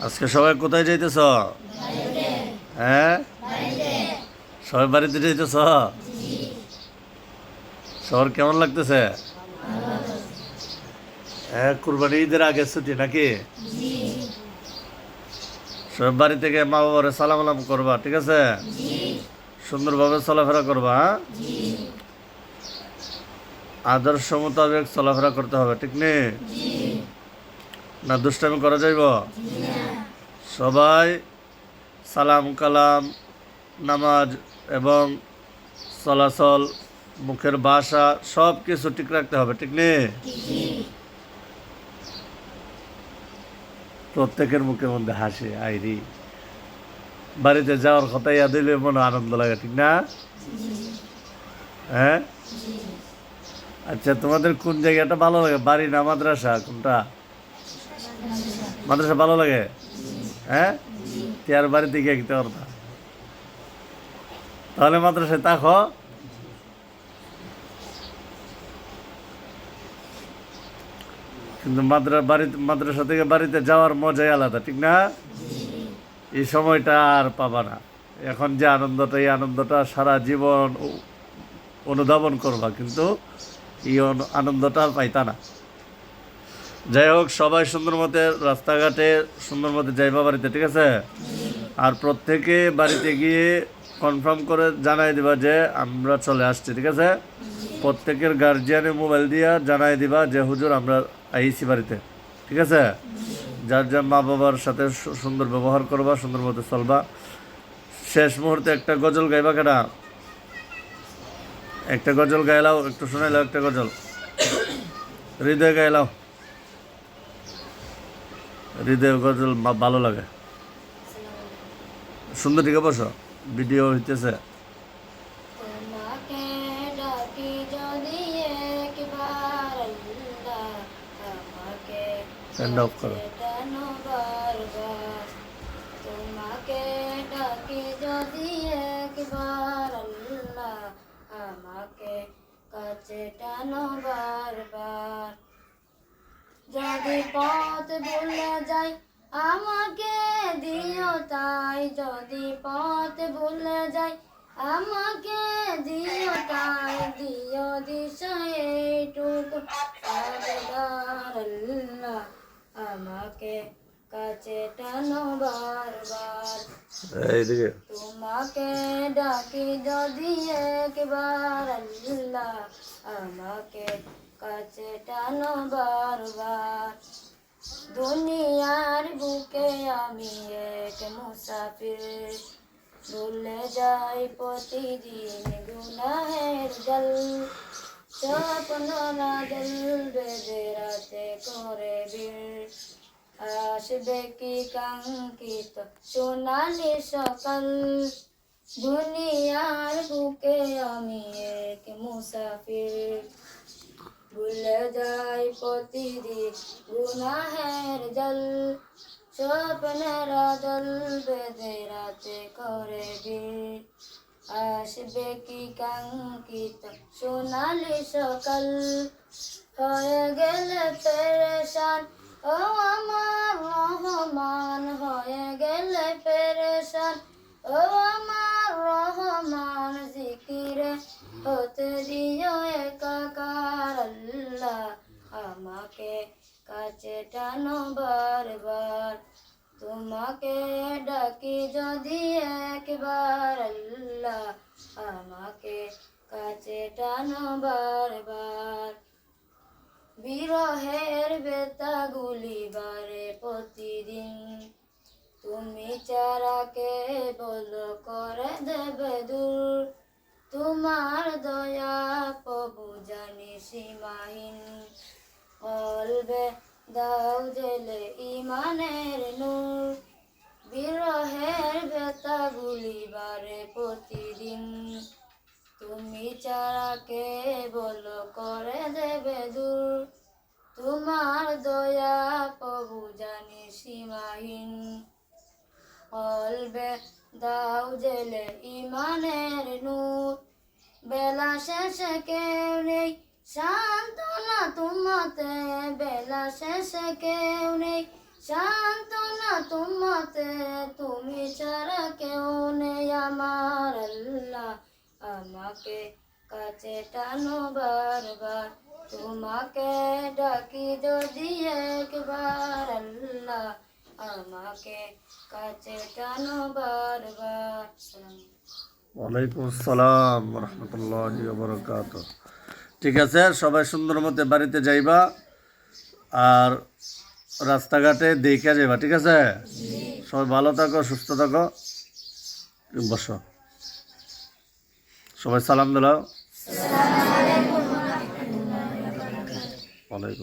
আজকে সবাই কোথায় যাইতেছ? হ্যাঁ? সবাই বাড়িতে যাইতেছ? শহর কেমন লাগতেছে? হ্যাঁ কুরবানি ঈদের আগে ছুটি নাকি? সব বাড়ি থেকে মা বাবার সালাম আলাম করবা, ঠিক আছে? সুন্দরভাবে চলাফেরা করবা হ্যাঁ? আদর্শ মোতাবেক চলাফেরা করতে হবে, ঠিক নেই? না দুষ্টামি করা যাইব? সবাই সালাম, কালাম, নামাজ এবং চলাচল, মুখের ভাষা সব কিছু ঠিক রাখতে হবে, ঠিক নেই প্রত্যেকের মুখের মধ্যে হাসি, আইরি। বাড়িতে যাওয়ার কথা ইয়া দিলে মনে আনন্দ লাগে, ঠিক না? হ্যাঁ? আচ্ছা তোমাদের কোন জায়গাটা ভালো লাগে? বাড়ি না মাদ্রাসা কোনটা? মাদ্রাসা ভালো লাগে? হ্যাঁ? বাড়িতে গিয়ে খেতে তাহলে মাদ্রাসায় তাকো কিন্তু মাদ্রা, বাড়িতে, মাদ্রাসা থেকে বাড়িতে যাওয়ার মজাই আলাদা, ঠিক না? এই সময়টা আর পাবা না। এখন যে আনন্দটা, এই আনন্দটা সারা জীবন অনুধাবন করবা, কিন্তু এই আনন্দটা আর পাইতা না। যাই হোক, সবাই সুন্দর মতে রাস্তাঘাটে সুন্দর মতে যাইবা বাড়িতে, ঠিক আছে? আর প্রত্যেকে বাড়িতে গিয়ে কনফার্ম করে জানাই দিবা যে আমরা চলে আসছি, ঠিক আছে? প্রত্যেকের গার্জিয়ানে মোবাইল দিয়া জানাই দিবা যে, হুজুর, আমরা আইছি বাড়িতে। ঠিক আছে? যার যার মা বাবার সাথে সুন্দর ব্যবহার করবা, সুন্দর মতো চলবা। শেষ মুহূর্তে একটা গজল গাইবা কেনা একটা গজল গাইলাও, একটু শোনাইলাও একটা গজল। হৃদয় গাইলাও। হৃদয় গজল ভালো লাগে। সুন্দর ঠিক বসো ভিডিও হইতেছে। করো। আমাকে কাছে টানো বারবার। যদি পথ ভুলে যাই আমাকে দিও তাই। যদি পথ ভুলে যাই আমাকে দিও তাই। দিও দিশা এইটুকু আবদার আল্লাহ আমাকে কাছে টানো বারবার। তোমাকে ডাকি যদি একবার আল্লাহ আমাকে কাছে টানো বারবার দুনিয়ার বুকে আমি এক মুসাফির। ভুলে যাই প্রতিদিন গুনাহের জল। স্বপ্ন না জল বেঁধে রাতে করে বীর আসবে কি কাঙ্ক্ষিত সোনালি সকাল? দুনিয়ার বুকে আমি এক মুসাফির। ভুলে যাই প্রতিদিন গুনাহের জল, স্বপ্নের জল বেঁধে রাতে করে বীর আসবে কি কাঙ্ক্ষিত সোনালি সকাল? হয়ে গেলে পেরেশান। ও আমার আমাকে কাছে টানো বারবার। তোমাকে ডাকি যদি একবার আল্লাহ আমাকে কাছে টানো বারবার। বিরহের বেতাগুলি বারে প্রতিদিন। তুমি চারাকে বলো করে দেবে দূর? তোমার দয়া প্রভু জানি সীমাহীন। অলবে দাও জেলে ইমানের নূর। বিরহের বেতাগুলি বারে প্রতিদিন। তুমি চারাকে বলো করে দেবে দূর? তোমার দয়া প্রভু জানি সীমাহীন। অলবে দাও জেলে ইমানের নূর। বেলা শেষে কেউ নেই সান্ত্বনা তোমাতে বেলা শেষে কেউ নেই। সান্ত্বনা তোমাতে তুমি ছাড়া কেউ নেই। আমার আল্লাহ আমাকে কাছে টানো বারবার। তোমাকে ডাকি যদি একবার, আল্লাহ আমাকে কাছে টানো বারবার। ওয়ালাইকুম আসসালাম রহমতুল্লাহ বরকাত ঠিক আছে, সবাই সুন্দর মতে বাড়িতে যাইবা আর রাস্তাঘাটে দেখে যাইবা, ঠিক আছে? সবাই ভালো থাকো, সুস্থ থাকো। বসো। সবাই সালাম দিলাও ওয়ালাইকুম